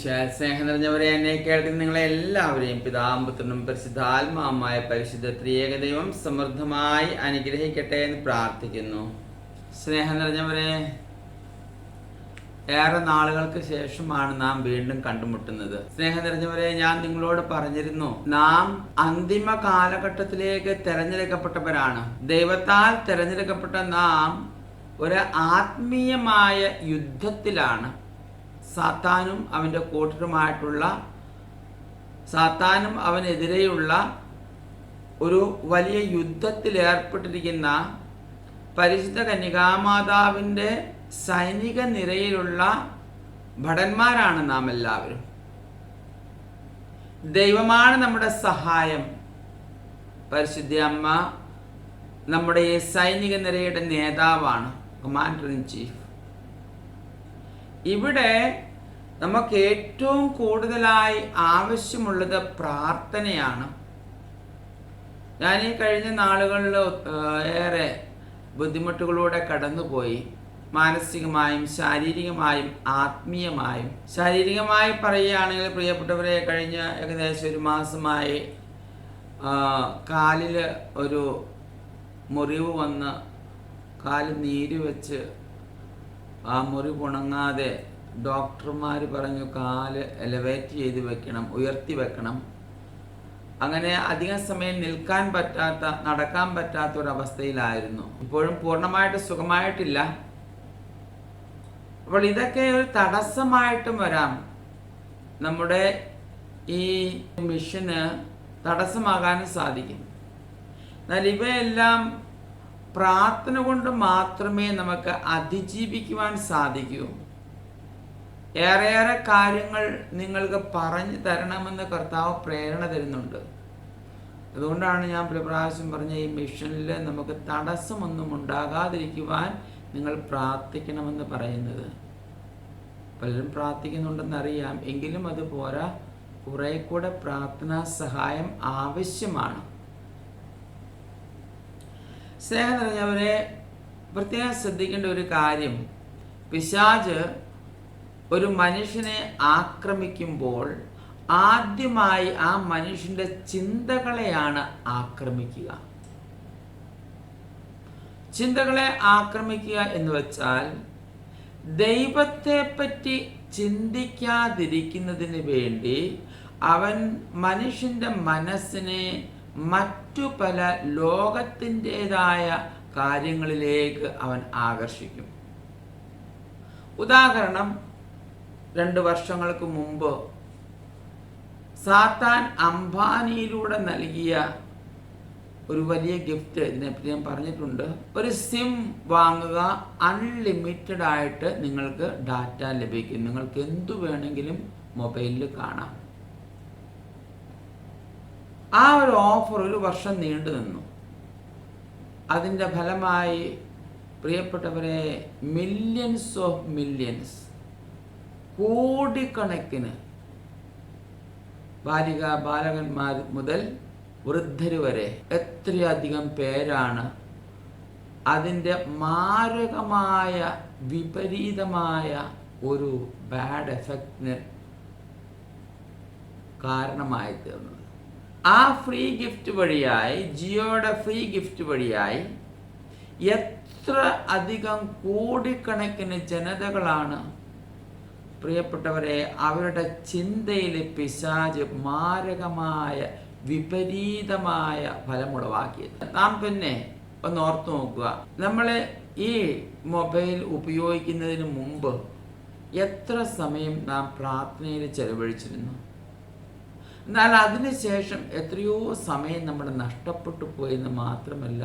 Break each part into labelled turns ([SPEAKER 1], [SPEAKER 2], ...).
[SPEAKER 1] സ്നേഹം നിറഞ്ഞവരെ എന്നെ കേൾക്കുന്ന നിങ്ങളെ എല്ലാവരെയും പിതാമ്പുത്രനും പരിശുദ്ധാത്മാവുമായ പരിശുദ്ധ ത്രിയേക ദൈവം സമൃദ്ധമായി അനുഗ്രഹിക്കട്ടെ എന്ന് പ്രാർത്ഥിക്കുന്നു. സ്നേഹം നിറഞ്ഞവരെ ഏറെ നാളുകൾക്ക് ശേഷമാണ് നാം വീണ്ടും കണ്ടുമുട്ടുന്നത്. സ്നേഹം നിറഞ്ഞവരെ ഞാൻ നിങ്ങളോട് പറഞ്ഞിരുന്നു നാം അന്തിമ കാലഘട്ടത്തിലേക്ക് തെരഞ്ഞെടുക്കപ്പെട്ടവരാണ്. ദൈവത്താൽ തെരഞ്ഞെടുക്കപ്പെട്ട നാം ഒരു ആത്മീയമായ യുദ്ധത്തിലാണ്. സാത്താനും അവന്റെ കൂട്ടരുമായിട്ടുള്ള സാത്താനും അവനെതിരെയുള്ള ഒരു വലിയ യുദ്ധത്തിൽ ഏർപ്പെട്ടിരിക്കുന്ന പരിശുദ്ധ കന്യകാമാതാവിന്റെ സൈനിക നിരയിലുള്ള ഭടന്മാരാണ് നാം എല്ലാവരും. ദൈവമാണ് നമ്മുടെ സഹായം. പരിശുദ്ധ അമ്മ നമ്മുടെ ഈ സൈനിക നിരയുടെ നേതാവാണ് കമാൻഡർ ഇൻ ചീഫ് ഇവിടെ നമുക്ക് ഏറ്റവും കൂടുതലായി ആവശ്യമുള്ളത് പ്രാർത്ഥനയാണ്. ഞാൻ ഈ കഴിഞ്ഞ നാളുകളിൽ ഏറെ ബുദ്ധിമുട്ടുകളിലൂടെ കടന്നുപോയി. മാനസികമായും ശാരീരികമായും ആത്മീയമായും. ശാരീരികമായി പറയുകയാണെങ്കിൽ പ്രിയപ്പെട്ടവരെ കഴിഞ്ഞ ഏകദേശം ഒരു മാസമായി കാലിൽ ഒരു മുറിവ് വന്ന് കാൽ നീര് വെച്ച് ആ മുറിവ് ഉണങ്ങാതെ ഡോക്ടർമാർ പറഞ്ഞു കാൽ എലവേറ്റ് ചെയ്ത് വെക്കണം ഉയർത്തി വെക്കണം. അങ്ങനെ അധിക സമയം നിൽക്കാൻ പറ്റാത്ത നടക്കാൻ പറ്റാത്ത ഒരു അവസ്ഥയിലായിരുന്നു ഇപ്പോഴും പൂർണമായിട്ട് സുഖമായിട്ടില്ല. അപ്പോൾ ഇതൊക്കെ ഒരു തടസ്സമായിട്ടും വരാം. നമ്മുടെ ഈ മിഷന് തടസ്സമാകാനും സാധിക്കും. എന്നാൽ ഇവയെല്ലാം പ്രാർത്ഥന കൊണ്ട് മാത്രമേ നമുക്ക് അതിജീവിക്കുവാൻ സാധിക്കൂ. ഏറെയേറെ കാര്യങ്ങൾ നിങ്ങൾക്ക് പറഞ്ഞു തരണമെന്ന് കർത്താവ് പ്രേരണ തരുന്നുണ്ട്. അതുകൊണ്ടാണ് ഞാൻ പ്രാവശ്യം പറഞ്ഞ ഈ മിഷനിൽ നമുക്ക് തടസ്സമൊന്നും ഉണ്ടാകാതിരിക്കുവാൻ നിങ്ങൾ പ്രാർത്ഥിക്കണമെന്ന് പറയുന്നത്. പലരും പ്രാർത്ഥിക്കുന്നുണ്ടെന്ന് അറിയാം എങ്കിലും അത് പോരാ. കുറെ കൂടെ പ്രാർത്ഥനാ സഹായം ആവശ്യമാണ്. സ്നേഹം നിറഞ്ഞവരെ പ്രത്യേകം ശ്രദ്ധിക്കേണ്ട ഒരു കാര്യം. പിശാജ് ഒരു മനുഷ്യനെ ആക്രമിക്കുമ്പോൾ ആദ്യമായി ആ മനുഷ്യന്റെ ചിന്തകളെയാണ് ആക്രമിക്കുക. ചിന്തകളെ ആക്രമിക്കുക എന്ന് വെച്ചാൽ ദൈവത്തെ പറ്റി ചിന്തിക്കാതിരിക്കുന്നതിന് വേണ്ടി അവൻ മനുഷ്യന്റെ മനസ്സിനെ മറ്റു പല ലോകത്തിന്റെതായ കാര്യങ്ങളിലേക്ക് അവൻ ആകർഷിക്കും. ഉദാഹരണം രണ്ട് വർഷങ്ങൾക്ക് മുമ്പ് സാത്താൻ അംബാനിയിലൂടെ നൽകിയ ഒരു വലിയ ഗിഫ്റ്റ് ഇതിനെപ്പറ്റി ഞാൻ പറഞ്ഞിട്ടുണ്ട്. ഒരു സിം വാങ്ങുക അൺലിമിറ്റഡ് ആയിട്ട് നിങ്ങൾക്ക് ഡാറ്റ ലഭിക്കും. നിങ്ങൾക്ക് എന്തു വേണമെങ്കിലും മൊബൈലിൽ കാണാം. ആ ഒരു ഓഫർ ഒരു വർഷം നീണ്ടു നിന്നു. അതിന്റെ ഫലമായി പ്രിയപ്പെട്ടവരെ മില്യൻസ് ഓഫ് മില്യൺസ് കോടിക്കണക്കിന് ബാലിക ബാലകന്മാർ മുതൽ വൃദ്ധർ വരെ എത്രയധികം പേരാണ് അതിന്റെ മാരകമായ വിപരീതമായ ഒരു ബാഡ് എഫക്റ്റിന് കാരണമായി തീർന്നത്. ആ ഫ്രീ ഗിഫ്റ്റ് വഴിയായി ജിയോയുടെ ഫ്രീ ഗിഫ്റ്റ് വഴിയായി എത്ര അധികം കോടിക്കണക്കിന് ജനതകളാണ് പ്രിയപ്പെട്ടവരെ അവരുടെ ചിന്തയിൽ പിശാജ് മാരകമായ വിപരീതമായ ഫലമുളവാക്കിയത് നാം പിന്നെ ഒന്ന് ഓർത്തു നോക്കുക. നമ്മൾ ഈ മൊബൈൽ ഉപയോഗിക്കുന്നതിന് മുമ്പ് എത്ര സമയം നാം പ്രാർത്ഥനയിൽ ചെലവഴിച്ചിരുന്നു? എന്നാൽ അതിനുശേഷം എത്രയോ സമയം നമ്മൾ നഷ്ടപ്പെട്ടു പോയെന്ന് മാത്രമല്ല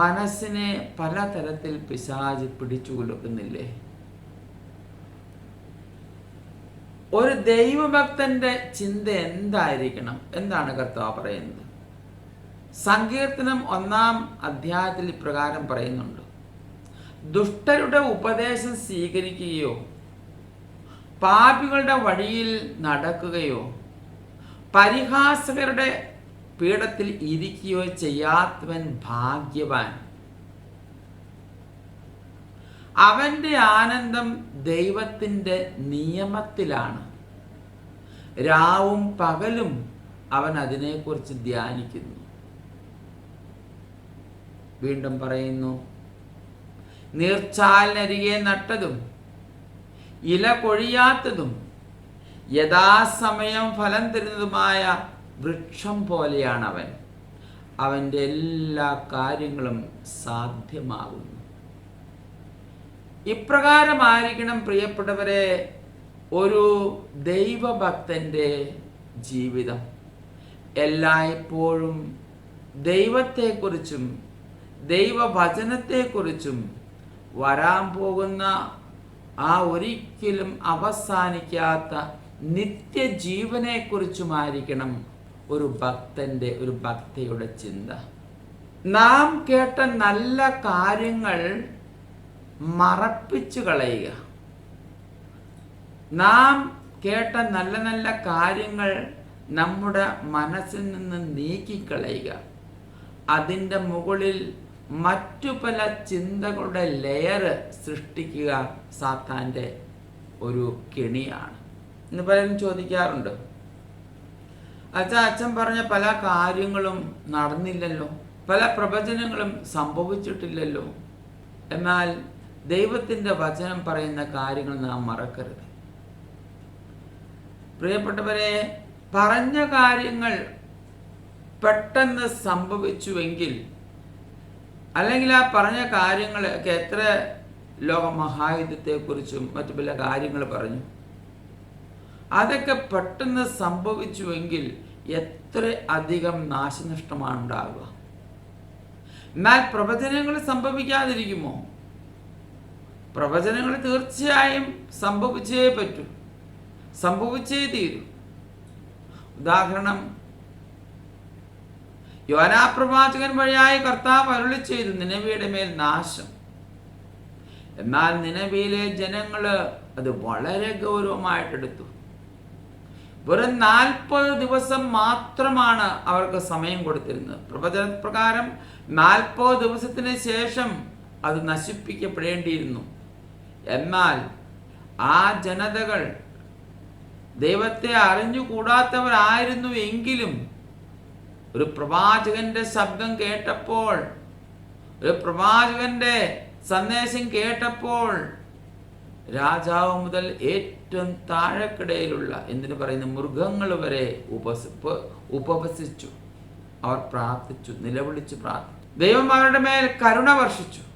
[SPEAKER 1] മനസ്സിനെ പലതരത്തിൽ പിശാജ് പിടിച്ചു കൊടുക്കുന്നില്ലേ ഒരു ദൈവഭക്തന്റെ ചിന്ത എന്തായിരിക്കണം? എന്താണ് കർത്താവ് പറയുന്നത്? സങ്കീർത്തനം ഒന്നാം അധ്യായത്തിൽ ഇപ്രകാരം പറയുന്നുണ്ട്. ദുഷ്ടരുടെ ഉപദേശം സ്വീകരിക്കുകയോ പാപികളുടെ വഴിയിൽ നടക്കുകയോ പരിഹാസകരുടെ പീഠത്തിൽ ഇരിക്കുകയോ ചെയ്യാത്തവൻ ഭാഗ്യവാൻ. അവന്റെ ആനന്ദം ദൈവത്തിന്റെ നിയമത്തിലാണ്. രാവും പകലും അവൻ അതിനെക്കുറിച്ച് ധ്യാനിക്കുന്നു. വീണ്ടും പറയുന്നു നീർച്ചാലിനരികെ നട്ടതും ഇല കൊഴിയാത്തതും യഥാസമയം ഫലം തരുന്നതുമായ വൃക്ഷം പോലെയാണ് അവൻ അവന്റെ എല്ലാ കാര്യങ്ങളും സാധ്യമാകുന്നു. ഇപ്രകാരമായിരിക്കണം പ്രിയപ്പെട്ടവരെ ഒരു ദൈവഭക്തന്റെ ജീവിതം. എല്ലായ്പ്പോഴും ദൈവത്തെക്കുറിച്ചും ദൈവവചനത്തെക്കുറിച്ചും വരാൻ പോകുന്ന ആ ഒരിക്കലും അവസാനിക്കാത്ത നിത്യജീവനെക്കുറിച്ചുമായിരിക്കണം ഒരു ഭക്തന്റെ ഒരു ഭക്തയുടെ ചിന്ത. നാം കേട്ട നല്ല കാര്യങ്ങൾ മറപ്പിച്ചു കളയുക നാം കേട്ട നല്ല നല്ല കാര്യങ്ങൾ നമ്മുടെ മനസ്സിൽ നിന്ന് നീക്കിക്കളയുക. അതിന്റെ മുകളിൽ മറ്റു പല ചിന്തകളുടെ ലെയർ സൃഷ്ടിക്കുക സാത്താന്റെ ഒരു കെണിയാണ്. എന്ന് പലരും ചോദിക്കാറുണ്ട്. അച്ഛൻ അച്ഛൻ പറഞ്ഞ പല കാര്യങ്ങളും നടന്നില്ലല്ലോ. പല പ്രവചനങ്ങളും സംഭവിച്ചിട്ടില്ലല്ലോ. എന്നാൽ ദൈവത്തിന്റെ വചനം പറയുന്ന കാര്യങ്ങൾ നാം മറക്കരുത്. പ്രിയപ്പെട്ടവരെ പറഞ്ഞ കാര്യങ്ങൾ പെട്ടെന്ന് സംഭവിച്ചുവെങ്കിൽ അല്ലെങ്കിൽ ആ പറഞ്ഞ കാര്യങ്ങളൊക്കെ എത്ര ലോകമഹായുദ്ധത്തെക്കുറിച്ചും മറ്റു പല കാര്യങ്ങൾ പറഞ്ഞു. അതൊക്കെ പെട്ടെന്ന് സംഭവിച്ചുവെങ്കിൽ എത്ര അധികം നാശനഷ്ടമാണ് ഉണ്ടാകുക എന്നാൽ പ്രവചനങ്ങൾ സംഭവിക്കാതിരിക്കുമോ? പ്രവചനങ്ങൾ തീർച്ചയായും സംഭവിച്ചേ പറ്റൂ. സംഭവിച്ചേ തീരൂ. ഉദാഹരണം യോനാപ്രവാചകൻ വഴിയായി കർത്താവ് അരുളി ചെയ്തു നിലവിയുടെ മേൽ നാശം. എന്നാൽ നിലവിയിലെ ജനങ്ങൾ അത് വളരെ ഗൗരവമായിട്ടെടുത്തു വെറും നാൽപ്പത് ദിവസം മാത്രമാണ് അവർക്ക് സമയം കൊടുത്തിരുന്നത്. പ്രവചന പ്രകാരം നാൽപ്പത് ദിവസത്തിന് ശേഷം അത് നശിപ്പിക്കപ്പെടേണ്ടിയിരുന്നു. എന്നാൽ ആ ജനതകൾ ദൈവത്തെ അറിഞ്ഞുകൂടാത്തവരായിരുന്നു എങ്കിലും ഒരു പ്രവാചകന്റെ ശബ്ദം കേട്ടപ്പോൾ ഒരു പ്രവാചകന്റെ സന്ദേശം കേട്ടപ്പോൾ രാജാവ് മുതൽ ഏറ്റവും താഴെക്കിടയിലുള്ള എന്തിനു പറയുന്ന മൃഗങ്ങൾ വരെ ഉപസ ഉപവസിച്ചു. അവർ പ്രാർത്ഥിച്ചു നിലവിളിച്ചു പ്രാർത്ഥിച്ചു. ദൈവം അവരുടെ മേൽ കരുണ വർഷിച്ചു.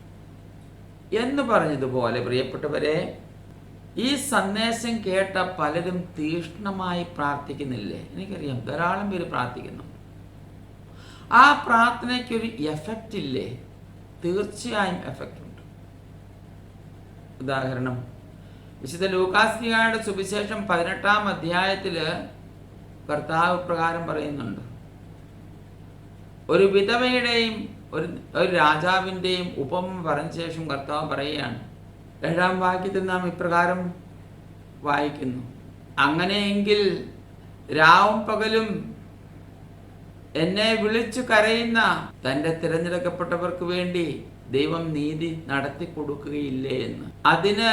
[SPEAKER 1] എന്ന് പറഞ്ഞതുപോലെ പ്രിയപ്പെട്ടവരെ ഈ സന്ദേശം കേട്ട പലരും തീഷ്ണമായി പ്രാർത്ഥിക്കുന്നില്ലേ? എനിക്കറിയാം. ധാരാളം പേര് പ്രാർത്ഥിക്കുന്നു. ആ പ്രാർത്ഥനയ്ക്കൊരു എഫക്റ്റ് ഇല്ലേ? തീർച്ചയായും എഫക്റ്റ് ഉണ്ട്. ഉദാഹരണം വിശുദ്ധ ലൂക്കാസ്ലിയായുടെ സുവിശേഷം പതിനെട്ടാം അധ്യായത്തിൽ കർത്താവ് പ്രകാരം പറയുന്നുണ്ട് ഒരു വിധവയുടെയും ഒരു ഒരു രാജാവിന്റെയും ഉപമ പറഞ്ഞ ശേഷം കർത്താവ് പറയുകയാണ് ഏഴാം വാക്യത്തിൽ നാം ഇപ്രകാരം വായിക്കുന്നു. അങ്ങനെയെങ്കിൽ രാവും പകലും എന്നെ വിളിച്ചു കരയുന്ന തന്റെ തിരഞ്ഞെടുക്കപ്പെട്ടവർക്ക് വേണ്ടി ദൈവം നീതി നടത്തി കൊടുക്കുകയില്ലേ എന്ന്. അതിന്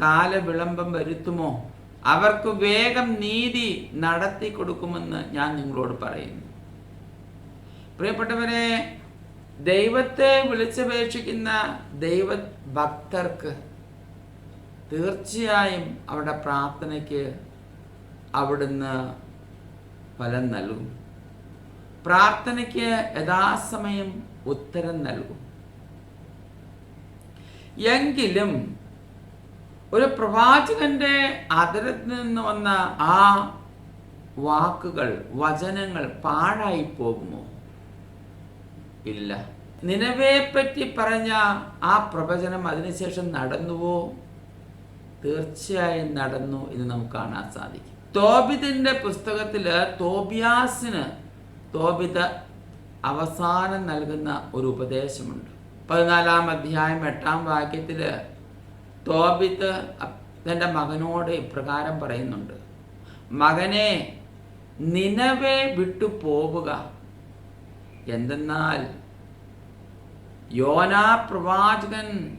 [SPEAKER 1] കാലവിളംബം വരുത്തുമോ? അവർക്ക് വേഗം നീതി നടത്തി കൊടുക്കുമെന്ന് ഞാൻ നിങ്ങളോട് പറയുന്നു. പ്രിയപ്പെട്ടവരെ ദൈവത്തെ വിളിച്ചപേക്ഷിക്കുന്ന ദൈവ ഭക്തർക്ക് തീർച്ചയായും അവരുടെ പ്രാർത്ഥനയ്ക്ക് അവിടുന്ന് ഫലം നൽകും. പ്രാർത്ഥനയ്ക്ക് യഥാസമയം ഉത്തരം നൽകും. എങ്കിലും ഒരു പ്രവാചകന്റെ അതിരത്തിൽ നിന്ന് വന്ന ആ വാക്കുകൾ വചനങ്ങൾ പാഴായി പോകുമോ? ഇല്ല. നിലവേപ്പറ്റി പറഞ്ഞ ആ പ്രവചനം അതിനുശേഷം നടന്നുവോ? തീർച്ചയായും നടന്നു എന്ന് നമുക്ക് കാണാൻ സാധിക്കും. തോബിതിന്റെ പുസ്തകത്തിൽ തോബിയാസിന് തോബിത അവസാനം നൽകുന്ന ഒരു ഉപദേശമുണ്ട്. പതിനാലാം അധ്യായം എട്ടാം വാക്യത്തിൽ തോബിത്ത് തന്റെ മകനോട് ഇപ്രകാരം പറയുന്നുണ്ട്. മകനെ നിലവെ വിട്ടു പോവുക എന്തെന്നാൽ യോനാ പ്രവാചകൻ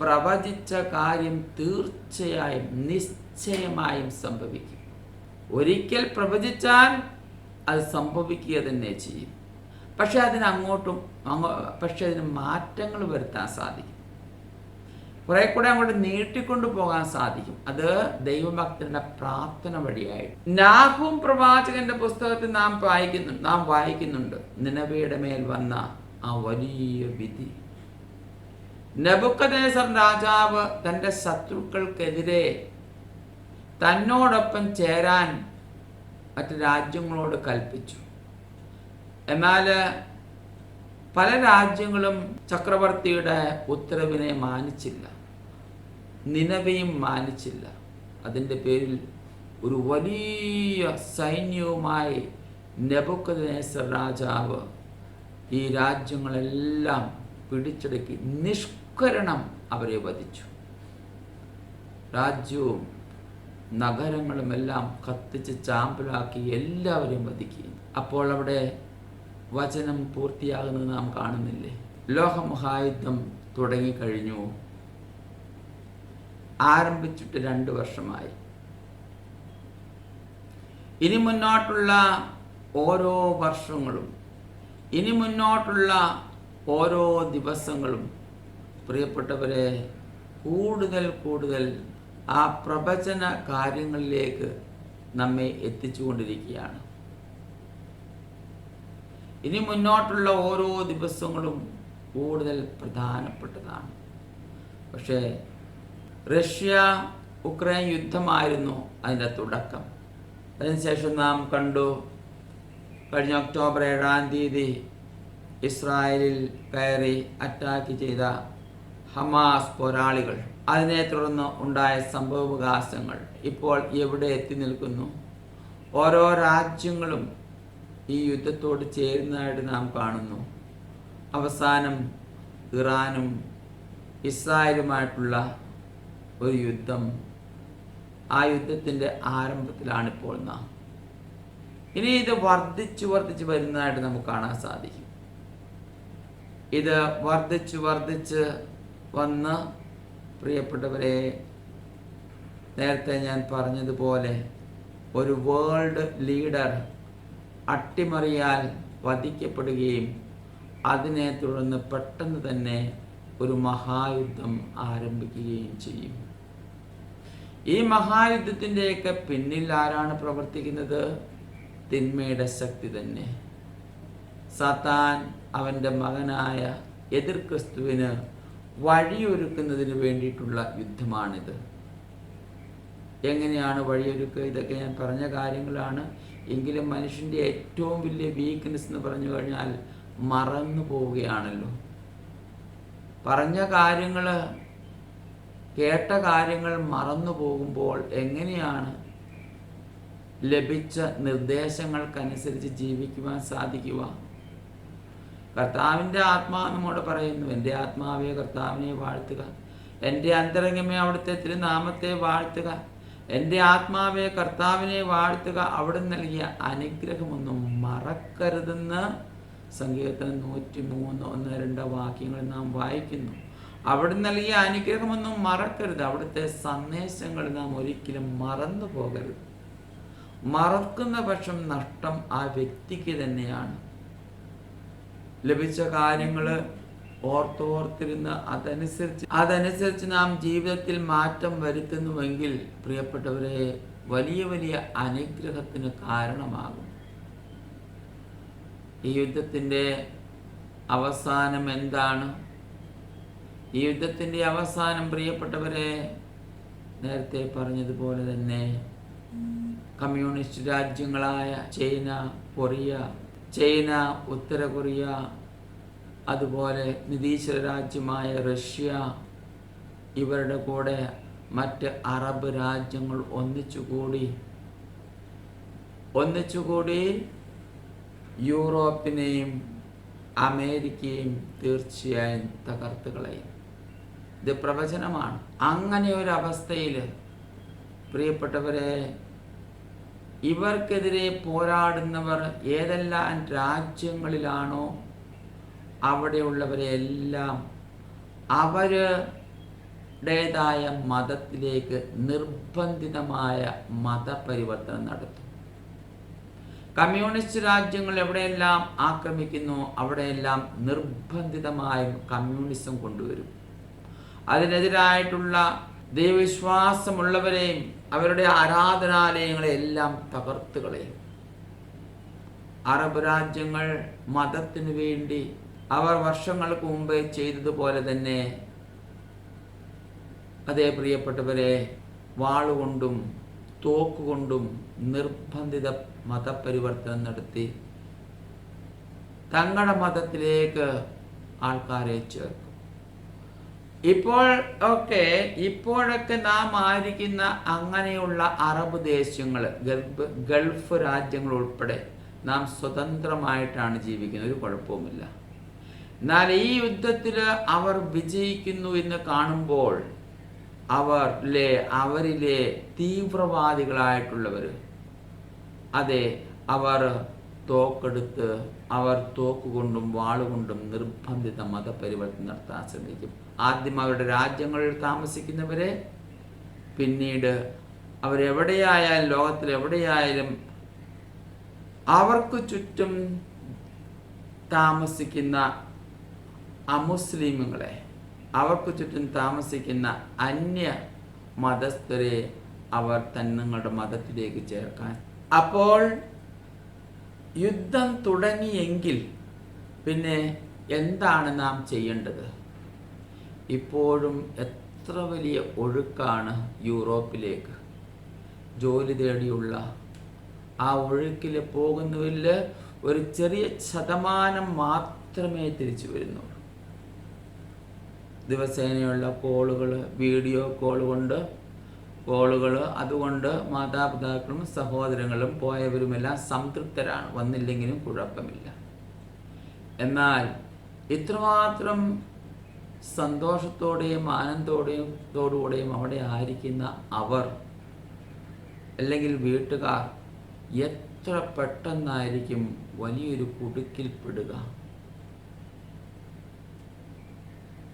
[SPEAKER 1] പ്രവചിച്ച കാര്യം തീർച്ചയായും നിശ്ചയമായും സംഭവിക്കും. ഒരിക്കൽ പ്രവചിച്ചാൽ അത് സംഭവിക്കുക തന്നെ ചെയ്യും. പക്ഷെ അതിന് അങ്ങോട്ടും അങ്ങോ പക്ഷെ അതിന് മാറ്റങ്ങൾ വരുത്താൻ സാധിക്കും. കുറെ കൂടെ അങ്ങോട്ട് നീട്ടിക്കൊണ്ടു പോകാൻ സാധിക്കും. അത് ദൈവഭക്തരുടെ പ്രാർത്ഥന വഴിയായിട്ട്. നാഹും പ്രവാചകന്റെ പുസ്തകത്തിൽ നാം വായിക്കുന്നു നാം വായിക്കുന്നുണ്ട്. നിലവയുടെ മേൽ വന്ന ആ വലിയ വിധി. നബുക്കദേശർ രാജാവ് തന്റെ ശത്രുക്കൾക്കെതിരെ തന്നോടൊപ്പം ചേരാൻ മറ്റ് രാജ്യങ്ങളോട് കൽപ്പിച്ചു. എന്നാൽ പല രാജ്യങ്ങളും ചക്രവർത്തിയുടെ ഉത്തരവിനെ മാനിച്ചില്ല. നിലവയും മാനിച്ചില്ല. അതിന്റെ പേരിൽ ഒരു വലിയ സൈന്യവുമായി നെബുക്കദേശ രാജാവ് ഈ രാജ്യങ്ങളെല്ലാം പിടിച്ചടക്കി നിഷ്കരണം അവരെ വധിച്ചു. രാജ്യവും നഗരങ്ങളുമെല്ലാം കത്തിച്ച് ചാമ്പലാക്കി എല്ലാവരെയും വധിക്കുകയും അപ്പോൾ അവിടെ വചനം പൂർത്തിയാകുന്നത് നാം കാണുന്നില്ലേ? ലോകമഹായുദ്ധം തുടങ്ങിക്കഴിഞ്ഞു. ആരംഭിച്ചിട്ട് രണ്ട് വർഷമായി. ഇനി മുന്നോട്ടുള്ള ഓരോ വർഷങ്ങളും ഇനി മുന്നോട്ടുള്ള ഓരോ ദിവസങ്ങളും പ്രിയപ്പെട്ടവരെ കൂടുതൽ കൂടുതൽ ആ പ്രവചന കാര്യങ്ങളിലേക്ക് നമ്മെ എത്തിച്ചുകൊണ്ടിരിക്കുകയാണ്. ഇനി മുന്നോട്ടുള്ള ഓരോ ദിവസങ്ങളും കൂടുതൽ പ്രധാനപ്പെട്ടതാണ്. പക്ഷേ റഷ്യ ഉക്രൈൻ യുദ്ധമായിരുന്നു അതിന്റെ തുടക്കം. അതിനുശേഷം നാം കണ്ടു കഴിഞ്ഞ ഒക്ടോബർ ഏഴാം തീയതി ഇസ്രായേലിൽ കയറി അറ്റാക്ക് ചെയ്ത ഹമാസ് പോരാളികൾ. അതിനെ തുടർന്ന് ഉണ്ടായ സംഭവവികാസങ്ങൾ ഇപ്പോൾ എവിടെ എത്തി നിൽക്കുന്നു? ഓരോ രാജ്യങ്ങളും ഈ യുദ്ധത്തോട് ചേരുന്നതായിട്ട് നാം കാണുന്നു. അവസാനം ഇറാനും ഇസ്രായേലുമായിട്ടുള്ള ഒരു യുദ്ധം. ആ യുദ്ധത്തിന്റെ ആരംഭത്തിലാണിപ്പോൾ നാം. ഇനി ഇത് വർദ്ധിച്ചു വർദ്ധിച്ച് വരുന്നതായിട്ട് നമുക്ക് കാണാൻ സാധിക്കും. ഇത് വർദ്ധിച്ചു വർദ്ധിച്ച് വന്ന് പ്രിയപ്പെട്ടവരെ നേരത്തെ ഞാൻ പറഞ്ഞതുപോലെ ഒരു വേൾഡ് ലീഡർ അട്ടിമറിയാൽ വധിക്കപ്പെടുകയും അതിനെ തുടർന്ന് പെട്ടെന്ന് തന്നെ ഒരു മഹായുദ്ധം ആരംഭിക്കുകയും ചെയ്യും. ഈ മഹായുദ്ധത്തിന്റെയൊക്കെ പിന്നിൽ ആരാണ് പ്രവർത്തിക്കുന്നത്? തിന്മയുടെ ശക്തി തന്നെ. സത്താൻ അവന്റെ മകനായ എതിർ ക്രിസ്തുവിന് വഴിയൊരുക്കുന്നതിന് വേണ്ടിയിട്ടുള്ള യുദ്ധമാണിത്. എങ്ങനെയാണ് വഴിയൊരുക്കുക? ഇതൊക്കെ ഞാൻ പറഞ്ഞ കാര്യങ്ങളാണ്. എങ്കിലും മനുഷ്യന്റെ ഏറ്റവും വലിയ വീക്ക്നെസ് എന്ന് പറഞ്ഞു കഴിഞ്ഞാൽ മറന്നു പോവുകയാണല്ലോ. പറഞ്ഞ കാര്യങ്ങൾ കേട്ട കാര്യങ്ങൾ മറന്നു പോകുമ്പോൾ എങ്ങനെയാണ് ലഭിച്ച നിർദ്ദേശങ്ങൾക്കനുസരിച്ച് ജീവിക്കുവാൻ സാധിക്കുക? കർത്താവിന്റെ ആത്മാവ് നമ്മോട് പറയുന്നു എന്റെ ആത്മാവെ കർത്താവിനെ വാഴ്ത്തുക. എന്റെ അന്തരംഗമേ അവിടുത്തെ തിരുനാമത്തെ വാഴ്ത്തുക. എന്റെ ആത്മാവെ കർത്താവിനെ വാഴ്ത്തുക. അവിടെ നൽകിയ അനുഗ്രഹമൊന്നും മറക്കരുതെന്ന് സങ്കീർത്തനം നൂറ്റി മൂന്ന് ഒന്ന് രണ്ട് വാക്യങ്ങൾ നാം വായിക്കുന്നു. അവിടെ നൽകിയ അനുഗ്രഹമൊന്നും മറക്കരുത്. അവിടുത്തെ സന്ദേശങ്ങൾ നാം ഒരിക്കലും മറന്നു പോകരുത്. മറക്കുന്ന പക്ഷം നഷ്ടം ആ വ്യക്തിക്ക് തന്നെയാണ്. ലഭിച്ച കാര്യങ്ങൾ ഓർത്തോർത്തിരുന്ന് അതനുസരിച്ച് അതനുസരിച്ച് നാം ജീവിതത്തിൽ മാറ്റം വരുത്തുന്നുവെങ്കിൽ പ്രിയപ്പെട്ടവരെ വലിയ വലിയ അനുഗ്രഹത്തിന് കാരണമാകും. ഈ യുദ്ധത്തിന്റെ അവസാനം എന്താണ്? ഈ യുദ്ധത്തിന്റെ അവസാനം പ്രിയപ്പെട്ടവരെ നേരത്തെ പറഞ്ഞതുപോലെ തന്നെ കമ്മ്യൂണിസ്റ്റ് രാജ്യങ്ങളായ ചൈന കൊറിയ ചൈന ഉത്തര കൊറിയ അതുപോലെ നിതീശ്വര രാജ്യമായ റഷ്യ ഇവരുടെ കൂടെ മറ്റ് അറബ് രാജ്യങ്ങൾ ഒന്നിച്ചുകൂടി ഒന്നിച്ചുകൂടി യൂറോപ്പിനെയും അമേരിക്കയും തീർച്ചയായും തകർത്ത് ഇത് പ്രവചനമാണ്. അങ്ങനെ ഒരു അവസ്ഥയിൽ പ്രിയപ്പെട്ടവരെ ഇവർക്കെതിരെ പോരാടുന്നവർ ഏതെല്ലാം രാജ്യങ്ങളിലാണോ അവിടെയുള്ളവരെ എല്ലാം അവരുടേതായ മതത്തിലേക്ക് നിർബന്ധിതമായ മതപരിവർത്തനം നടത്തും. കമ്മ്യൂണിസ്റ്റ് രാജ്യങ്ങൾ എവിടെയെല്ലാം ആക്രമിക്കുന്നു അവിടെയെല്ലാം നിർബന്ധിതമായും കമ്മ്യൂണിസം കൊണ്ടുവരും. അതിനെതിരായിട്ടുള്ള ദൈവവിശ്വാസമുള്ളവരെയും അവരുടെ ആരാധനാലയങ്ങളെ എല്ലാം തകർത്ത് കളയും. അറബ് രാജ്യങ്ങൾ മതത്തിനു വേണ്ടി അവർ വർഷങ്ങൾക്ക് മുമ്പേ ചെയ്തതുപോലെ തന്നെ അതേ പ്രിയപ്പെട്ടവരെ വാളുകൊണ്ടും തോക്കുകൊണ്ടും നിർബന്ധിത മതപരിവർത്തനം നടത്തി തങ്ങളുടെ മതത്തിലേക്ക് ആൾക്കാരെ ചേർക്കും ഇപ്പോൾ ഒക്കെ ഇപ്പോഴൊക്കെ നാം ആയിരിക്കുന്ന അങ്ങനെയുള്ള അറബ് ദേശങ്ങൾ ഗൾഫ് ഗൾഫ് രാജ്യങ്ങൾ ഉൾപ്പെടെ നാം സ്വതന്ത്രമായിട്ടാണ് ജീവിക്കുന്നത്. ഒരു കുഴപ്പവുമില്ല. എന്നാൽ ഈ യുദ്ധത്തിൽ അവർ വിജയിക്കുന്നു എന്ന് കാണുമ്പോൾ അവരിലെ അവരിലെ തീവ്രവാദികളായിട്ടുള്ളവർ അതെ അവർ തോക്കെടുത്ത് അവർ തോക്കുകൊണ്ടും വാളുകൊണ്ടും നിർബന്ധിത മതപരിവർത്തനം നടത്താൻ ശ്രമിക്കും. ആദ്യം അവരുടെ രാജ്യങ്ങളിൽ താമസിക്കുന്നവരെ പിന്നീട് അവരെവിടെയായാലും ലോകത്തിൽ എവിടെയായാലും അവർക്ക് ചുറ്റും താമസിക്കുന്ന അമുസ്ലിമുകളെ അവർക്ക് ചുറ്റും താമസിക്കുന്ന അന്യ മതസ്ഥരെ അവർ തന്നങ്ങളുടെ മതത്തിലേക്ക് ചേർക്കാൻ. അപ്പോൾ യുദ്ധം തുടങ്ങിയെങ്കിൽ പിന്നെ എന്താണ് നാം ചെയ്യേണ്ടത്? ഇപ്പോഴും എത്ര വലിയ ഒഴുക്കാണ് യൂറോപ്പിലേക്ക്? ജോലി തേടിയുള്ള ആ ഒഴുക്കിൽ പോകുന്നവരിൽ ഒരു ചെറിയ ശതമാനം മാത്രമേ തിരിച്ചു വരുന്നുള്ളൂ. ദിവസേനയുള്ള കോളുകൾ വീഡിയോ കോൾ കൊണ്ട് കോളുകൾ അതുകൊണ്ട് മാതാപിതാക്കളും സഹോദരങ്ങളും പോയവരുമെല്ലാം സംതൃപ്തരാണ്. വന്നില്ലെങ്കിലും കുഴപ്പമില്ല. എന്നാൽ ഇത്രമാത്രം സന്തോഷത്തോടെയും ആനന്ദത്തോടെയും തോടുകൂടെയും അവിടെ ആയിരിക്കുന്ന അവർ അല്ലെങ്കിൽ വീട്ടുകാർ എത്ര പെട്ടെന്നായിരിക്കും വലിയൊരു കുടുക്കിൽപ്പെടുക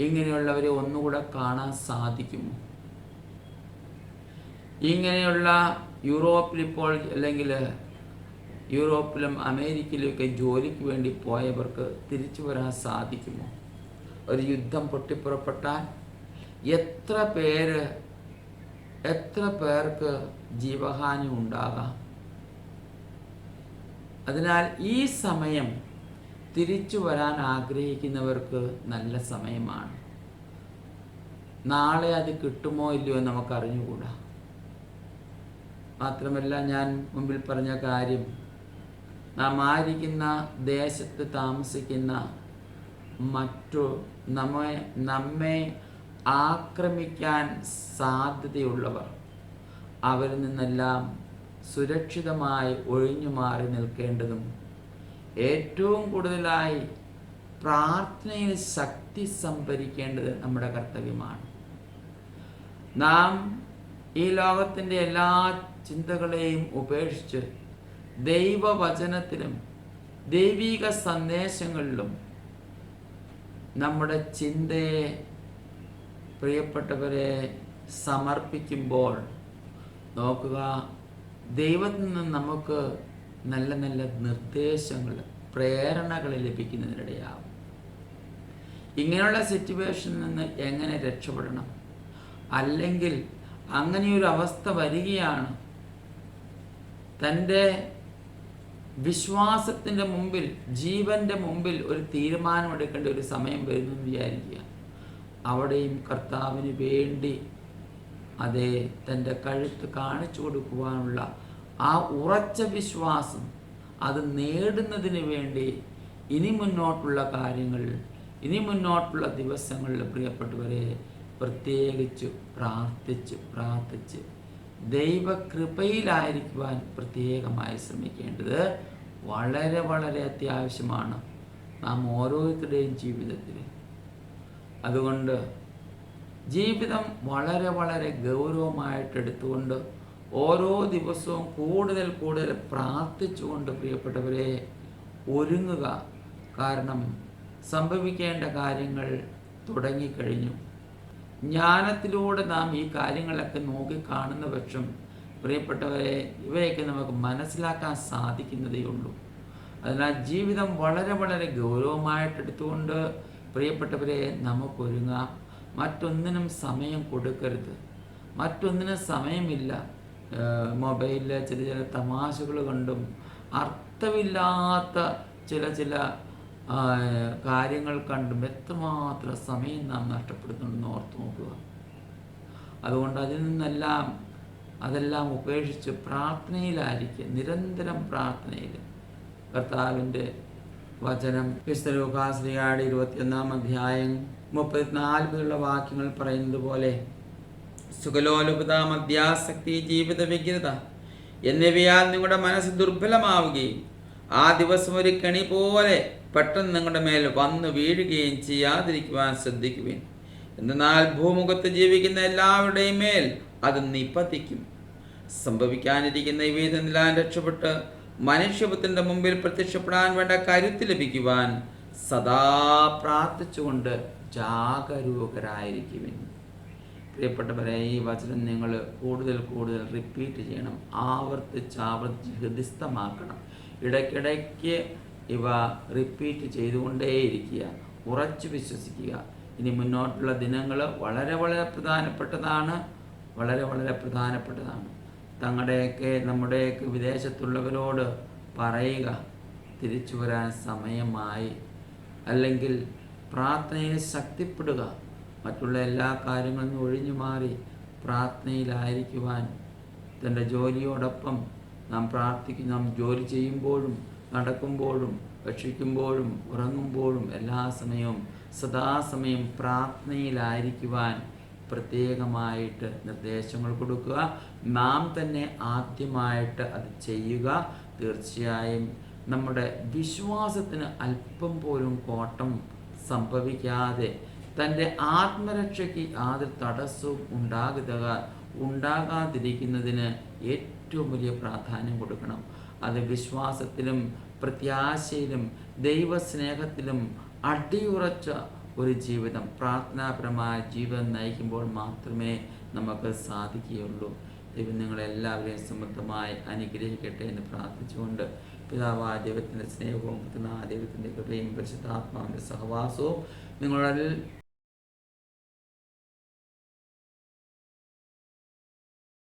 [SPEAKER 1] ഇങ്ങനെയുള്ളവരെ ഒന്നുകൂടെ കാണാൻ സാധിക്കുമോ? ഇങ്ങനെയുള്ള യൂറോപ്പിൽ ഇപ്പോൾ അല്ലെങ്കിൽ യൂറോപ്പിലും അമേരിക്കയിലുമൊക്കെ ജോലിക്ക് വേണ്ടി പോയവർക്ക് തിരിച്ചു വരാൻ സാധിക്കുമോ? ഒരു യുദ്ധം പൊട്ടിപ്പുറപ്പെട്ടാൽ എത്ര പേര് എത്ര പേർക്ക് ജീവഹാനി ഉണ്ടാകാം? അതിനാൽ ഈ സമയം തിരിച്ചു വരാൻ ആഗ്രഹിക്കുന്നവർക്ക് നല്ല സമയമാണ്. നാളെ അത് കിട്ടുമോ ഇല്ലയോ നമുക്ക് അറിഞ്ഞുകൂടാ. മാത്രമല്ല ഞാൻ മുമ്പിൽ പറഞ്ഞ കാര്യം നാം ആയിരിക്കുന്ന ദേശത്ത് താമസിക്കുന്ന മറ്റു നമ്മെ നമ്മെ ആക്രമിക്കാൻ സാധ്യതയുള്ളവർ. അവരിൽ നിന്നെല്ലാം സുരക്ഷിതമായി ഒഴിഞ്ഞു മാറി നിൽക്കേണ്ടതും ഏറ്റവും കൂടുതലായി പ്രാർത്ഥനയിൽ ശക്തി സംഭരിക്കേണ്ടത് നമ്മുടെ കർത്തവ്യമാണ്. നാം ഈ ലോകത്തിന്റെ എല്ലാ ചിന്തകളെയും ഉപേക്ഷിച്ച് ദൈവവചനത്തിലും ദൈവിക സന്ദേശങ്ങളിലും നമ്മുടെ ചിന്തയെ പ്രിയപ്പെട്ടവരെ സമർപ്പിക്കുമ്പോൾ നോക്കുക ദൈവത്തിൽ നിന്ന് നമുക്ക് നല്ല നല്ല നിർദ്ദേശങ്ങൾ പ്രേരണകൾ ലഭിക്കുന്നതിനിടയാവും. ഇങ്ങനെയുള്ള സിറ്റുവേഷനിൽ നിന്ന് എങ്ങനെ രക്ഷപ്പെടണം? അല്ലെങ്കിൽ അങ്ങനെയൊരു അവസ്ഥ വരികയാണ് തന്റെ വിശ്വാസത്തിന്റെ മുമ്പിൽ ജീവന്റെ മുമ്പിൽ ഒരു തീരുമാനമെടുക്കേണ്ട ഒരു സമയം വരുന്നു എന്ന് വിചാരിക്കുക അവിടെയും കർത്താവിന് വേണ്ടി അതേ തന്റെ കഴുത്ത് കാണിച്ചു കൊടുക്കുവാനുള്ള ആ ഉറച്ച വിശ്വാസം അത് നേടുന്നതിന് വേണ്ടി ഇനി മുന്നോട്ടുള്ള കാര്യങ്ങൾ ഇനി മുന്നോട്ടുള്ള ദിവസങ്ങളിൽ പ്രിയപ്പെട്ടവരെ പ്രത്യേകിച്ച് പ്രാർത്ഥിച്ച് പ്രാർത്ഥിച്ച് ദൈവകൃപയിലായിരിക്കുവാൻ പ്രത്യേകമായി ശ്രമിക്കേണ്ടത് വളരെ വളരെ അത്യാവശ്യമാണ് നാം ഓരോരുത്തരുടെയും ജീവിതത്തിൽ. അതുകൊണ്ട് ജീവിതം വളരെ വളരെ ഗൗരവമായിട്ട് എടുത്തുകൊണ്ട് ഓരോ ദിവസവും കൂടുതൽ കൂടുതൽ പ്രാർത്ഥിച്ചുകൊണ്ട് പ്രിയപ്പെട്ടവരെ ഒരുങ്ങുക. കാരണം സംഭവിക്കേണ്ട കാര്യങ്ങൾ തുടങ്ങിക്കഴിഞ്ഞു. ജ്ഞാനത്തിലൂടെ നാം ഈ കാര്യങ്ങളൊക്കെ നോക്കി കാണുന്ന പക്ഷം പ്രിയപ്പെട്ടവരെ ഇവയൊക്കെ നമുക്ക് മനസ്സിലാക്കാൻ സാധിക്കുന്നതേ ഉള്ളൂ. അതിനാൽ ജീവിതം വളരെ വളരെ ഗൗരവമായിട്ടെടുത്തുകൊണ്ട് പ്രിയപ്പെട്ടവരെ നമുക്കൊരുങ്ങാം. മറ്റൊന്നിനും സമയം കൊടുക്കരുത്. മറ്റൊന്നിനും സമയമില്ല. മൊബൈലിലെ ചില ചില തമാശകൾ കണ്ടും അർത്ഥമില്ലാത്ത ചില ചില കാര്യങ്ങൾ കണ്ടും എത്രമാത്രം സമയം നാം നഷ്ടപ്പെടുന്നുണ്ടെന്ന് ഓർത്ത് നോക്കുക. അതുകൊണ്ട് അതിൽ നിന്നെല്ലാം അതെല്ലാം ഉപേക്ഷിച്ച് പ്രാർത്ഥനയിലായിരിക്കുക നിരന്തരം പ്രാർത്ഥനയിൽ. കർത്താവിന്റെ വചനം വിശ്വലോകാശ്രീയാട് ഇരുപത്തിയൊന്നാം അധ്യായം മുപ്പത്തിനാല് മുതലുള്ള വാക്യങ്ങൾ പറയുന്നത് പോലെ സുഖലോലുപത മദ്യാസക്തി ജീവിത വ്യഗ്രത എന്നിവയാൽ നിങ്ങളുടെ മനസ്സ് ദുർബലമാവുകയും ആ ദിവസം ഒരു കെണി പോലെ പെട്ടെന്ന് നിങ്ങളുടെ മേൽ വന്ന് വീഴുകയും ചെയ്യാതിരിക്കുവാൻ ശ്രദ്ധിക്കുവിൻ. എന്നാൽ ഭൂമുഖത്ത് ജീവിക്കുന്ന എല്ലാവരുടെയും മേൽ അത് നിപതിക്കും സംഭവിക്കാനിരിക്കുന്ന ഈ വേദനിലാൻ രക്ഷപ്പെട്ട് മനുഷ്യപുത്രന്റെ മുമ്പിൽ പ്രത്യക്ഷപ്പെടാൻ വേണ്ട കരുത്ത് ലഭിക്കുവാൻ സദാ പ്രാർത്ഥിച്ചുകൊണ്ട് ജാഗരൂകരായിരിക്കുവിൻ. പ്രിയപ്പെട്ടവരെ ഈ വചനം നിങ്ങൾ കൂടുതൽ കൂടുതൽ റിപ്പീറ്റ് ചെയ്യണം ആവർത്തിച്ച് ആവർത്തിച്ച് ഹൃദിസ്ഥമാക്കണം. ഇടയ്ക്കിടയ്ക്ക് ഇവ റിപ്പീറ്റ് ചെയ്തുകൊണ്ടേയിരിക്കുക ഉറച്ചു വിശ്വസിക്കുക. ഇനി മുന്നോട്ടുള്ള ദിനങ്ങൾ വളരെ വളരെ പ്രധാനപ്പെട്ടതാണ് വളരെ വളരെ പ്രധാനപ്പെട്ടതാണ്. തങ്ങളുടെയൊക്കെ നമ്മുടെയൊക്കെ വിദേശത്തുള്ളവരോട് പറയുക തിരിച്ചു വരാൻ സമയമായി. അല്ലെങ്കിൽ പ്രാർത്ഥനയിൽ ശക്തിപ്പെടുക മറ്റുള്ള എല്ലാ കാര്യങ്ങളിൽ നിന്നും ഒഴിഞ്ഞു മാറി പ്രാർത്ഥനയിലായിരിക്കുവാൻ തന്റെ ജോലിയോടൊപ്പം നാം പ്രാർത്ഥിക്കും നാം ജോലി ചെയ്യുമ്പോഴും നടക്കുമ്പോഴും ഭക്ഷിക്കുമ്പോഴും ഉറങ്ങുമ്പോഴും എല്ലാ സമയവും സദാസമയം പ്രാർത്ഥനയിലായിരിക്കുവാൻ പ്രത്യേകമായിട്ട് നിർദ്ദേശങ്ങൾ കൊടുക്കുക. നാം തന്നെ ആദ്യമായിട്ട് അത് ചെയ്യുക. തീർച്ചയായും നമ്മുടെ വിശ്വാസത്തിന് അല്പം പോലും കോട്ടം സംഭവിക്കാതെ തന്റെ ആത്മരക്ഷയ്ക്ക് യാതൊരു തടസ്സവും ഉണ്ടാകുക ഉണ്ടാകാതിരിക്കുന്നതിന് ഏറ്റവും വലിയ പ്രാധാന്യം കൊടുക്കണം. അത് വിശ്വാസത്തിലും പ്രത്യാശയിലും ദൈവസ്നേഹത്തിലും അടിയുറച്ച ഒരു ജീവിതം പ്രാർത്ഥനാപരമായ ജീവിതം നയിക്കുമ്പോൾ മാത്രമേ നമുക്ക് സാധിക്കുകയുള്ളൂ. ദൈവം നിങ്ങളെല്ലാവരെയും സമൃദ്ധമായി അനുഗ്രഹിക്കട്ടെ എന്ന് പ്രാർത്ഥിച്ചുകൊണ്ട് പിതാവായ ദൈവത്തിന്റെ സ്നേഹവും പുത്രനായ ദൈവത്തിന്റെ കൃപയും പരിശുദ്ധാത്മാവിന്റെ സഹവാസവും നിങ്ങളിൽ